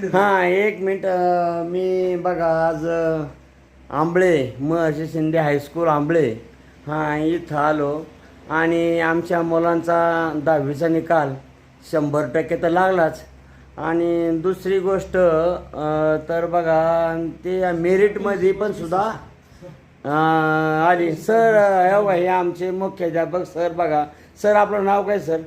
दिले हां एक मिनिट मी बघा आज आंबळे महर्षी शिंदे हायस्कूल आंबळे हां इथं आलो. आणि आमच्या मुलांचा दहावीचा निकाल शंभर टक्के तर लागलाच. आणि दुसरी गोष्ट तर बघा ते मेरिटमध्ये पण सुद्धा आली. सर हे आमचे मुख्याध्यापक सर बघा. सर आपलं नाव काय सर?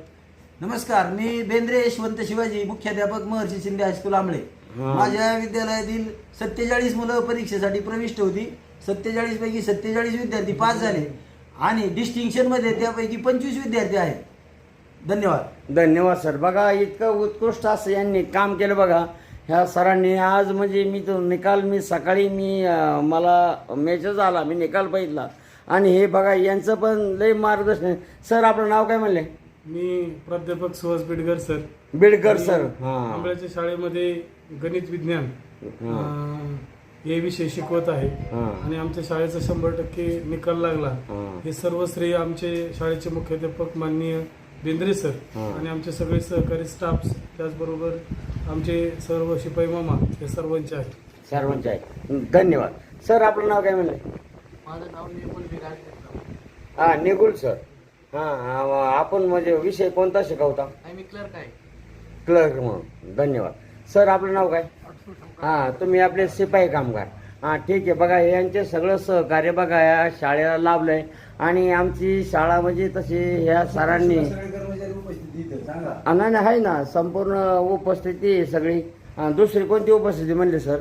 नमस्कार मी बेंद्रे यशवंत शिवाजी मुख्याध्यापक महर्षी शिंदे हायस्कूल आंबळे. माझ्या विद्यालयातील सत्तेचाळीस मुलं परीक्षेसाठी प्रविष्ट होती. सत्तेचाळीस पैकी सत्तेचाळीस विद्यार्थी पास झाले. आणि डिस्टिंक्शनमध्ये त्यापैकी पंचवीस विद्यार्थी आहेत. धन्यवाद. धन्यवाद सर. बघा इतकं उत्कृष्ट असं यांनी काम केलं बघा. ह्या सरांनी आज म्हणजे मी तो निकाल मी सकाळी मी मला मेसेज आला मी निकाल बघितला. आणि हे बघा यांचं पण लय मार्गदर्शन. सर आपलं नाव काय म्हणले? मी प्राध्यापक सुहास बिडकर सर. बिडकर सर. हां. आंबळ्याच्या शाळेमध्ये गणित विज्ञान हां. अं, हे विषय शिकवत आहे. हां. आणि आमच्या शाळेचा शंभर टक्के निकाल लागला. हां. हे सर्व श्रेय आमचे शाळेचे मुख्याध्यापक माननीय बेंद्रे सर हां. आणि आमचे सगळे सहकारी स्टाफ त्याचबरोबर आमचे सर्व शिपाई मामा हे सर्वांचे आहे सर्वांचे आहे धन्यवाद. सर आपलं नाव काय म्हणले? माझं नाव विराज हां निगुल सर. हां आपण म्हणजे विषय कोणता शिकवता? मी क्लर्क आहे. क्लर्क म्हणून. धन्यवाद. सर आपलं नाव काय? हां तुम्ही आपले शिपाई कामगार. हां ठीक आहे. बघा हे यांचे सगळं सहकार्य बघा या शाळेला लाभलं आहे आणि आमची शाळा म्हणजे तशी ह्या सरांनी सगळे कर्मचारी उपस्थित इथं सांगा हा, नाही नाही, आहे ना. संपूर्ण उपस्थिती आहे सगळी. हां, दुसरी कोणती उपस्थिती म्हणले सर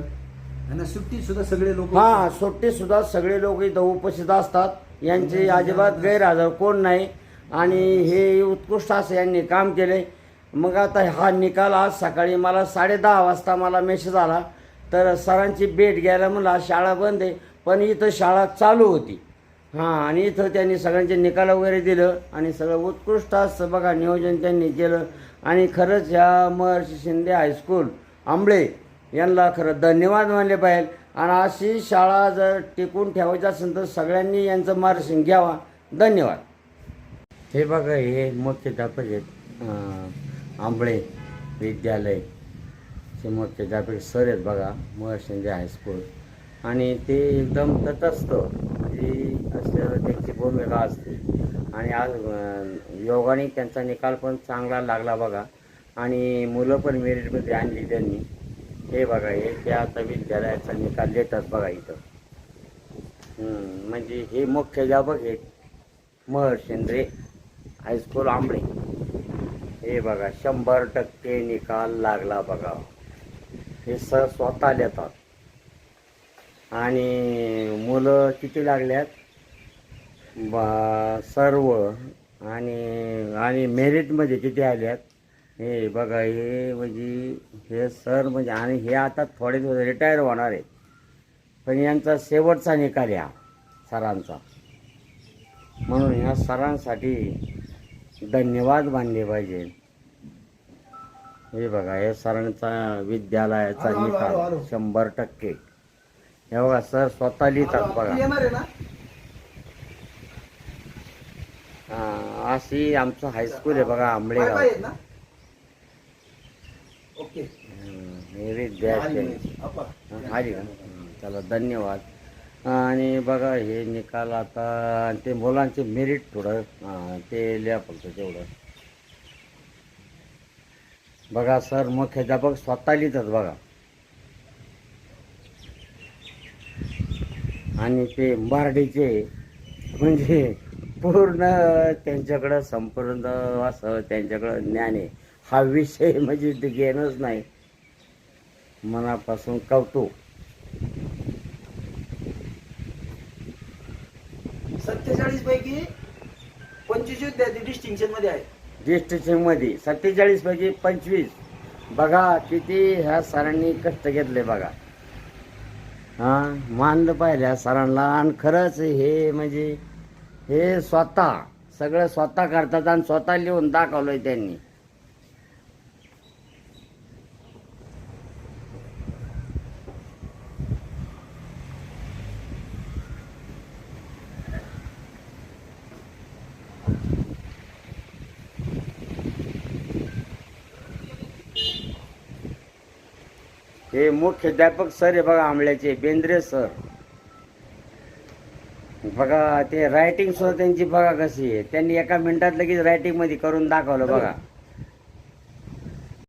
आणि सुट्टीत सुद्धा सगळे लोक हा सुट्टी सुद्धा सगळे लोक इथं उपस्थित असतात. यांचे अजिबात गैरहजर कोण नाही. आणि हे उत्कृष्ट असं यांनी काम केले. मग आता हा निकाल आज सकाळी मला साडेदहा वाजता मला मेसेज आला. तर सरांची भेट घ्यायला म्हणलं आज शाळा बंद आहे पण इथं शाळा चालू होती. हां आणि इथं त्यांनी सगळ्यांचे निकाल वगैरे दिलं आणि सगळं उत्कृष्ट असं बघा नियोजन त्यांनी केलं. आणि खरंच ह्या महर्षी शिंदे हायस्कूल आंबळे यांना खरं धन्यवाद मानले पाहिजे. आणि अशी शाळा जर टिकून ठेवायची असेल तर सगळ्यांनी यांचं मार्गदर्शन घ्यावा. धन्यवाद. हे बघा हे मुख्याध्यापक आहेत. आंबळे विद्यालय. चे मुख्याध्यापक सर आहेत बघा महर्षंजे हायस्कूल आणि ते एकदम तटस्थ. ही असं त्यांची भूमिका असते. आणि आज योगाने त्यांचा निकाल पण चांगला लागला बघा. आणि मुलं पण मेरिटमध्ये आणली त्यांनी. हे बघा हे त्या आता विद्यालयाचा निकाल देतात बघा इथं. म्हणजे हे मुख्याध्यापक आहेत महर्षेंद्रे हायस्कूल आंबळे. हे बघा शंभर टक्के निकाल लागला बघा. हे सर स्वतः देतात. आणि मुलं किती लागल्यात? बा सर्व. आणि आणि मेरिटमध्ये किती आल्यात? हे बघा हे म्हणजे हे सर म्हणजे आणि हे आता थोडे दिवस रिटायर होणार आहेत पण यांचा शेवटचा निकाल या सरांचा. म्हणून ह्या सरांसाठी धन्यवाद मानले पाहिजे. हे बघा हे सरांचा विद्यालयाचा. निकाल शंभर टक्के. हे बघा सर स्वतः लिहितात बघा. आहे अशी आमचं हायस्कूल आहे बघा आंबळेगाव. काय आहेत ना ओके हम्म, हे विद्यार्थी अप्पा. आली का? हं, चला धन्यवाद. आणि बघा हे निकाल आता आणि ते मुलांचे मेरिट थोडं ते लिहा फक्त तेवढं. बघा सर मुख्याध्यापक स्वतः लिहितात बघा. आणि ते मराठीचे म्हणजे पूर्ण त्यांच्याकडं संपूर्ण असं त्यांच्याकडं ज्ञान आहे. हा विषय म्हणजे ते घेणंच नाही. मनापासून कौतुक. सत्तेचाळीस पैकी पंचवीस विद्यार्थी डिस्टिंक्शनमध्ये आहेत. डिस्ट्रिक्टमध्ये सत्तेचाळीस पैकी पंचवीस. बघा किती ह्या सरांनी कष्ट घेतले बघा. हां मानलं पाहिजे ह्या सरांना. आणि खरंच हे म्हणजे हे स्वतः सगळं स्वतः करतात आणि स्वतः लिहून दाखवलंय त्यांनी. हे मुख्याध्यापक सर आहे बघा आंबल्याचे बेंद्रे सर. बघा ते रायटिंग सुद्धा त्यांची बघा कशी आहे. त्यांनी एका मिनिटात लगेच रायटिंगमध्ये करून दाखवलं बघा.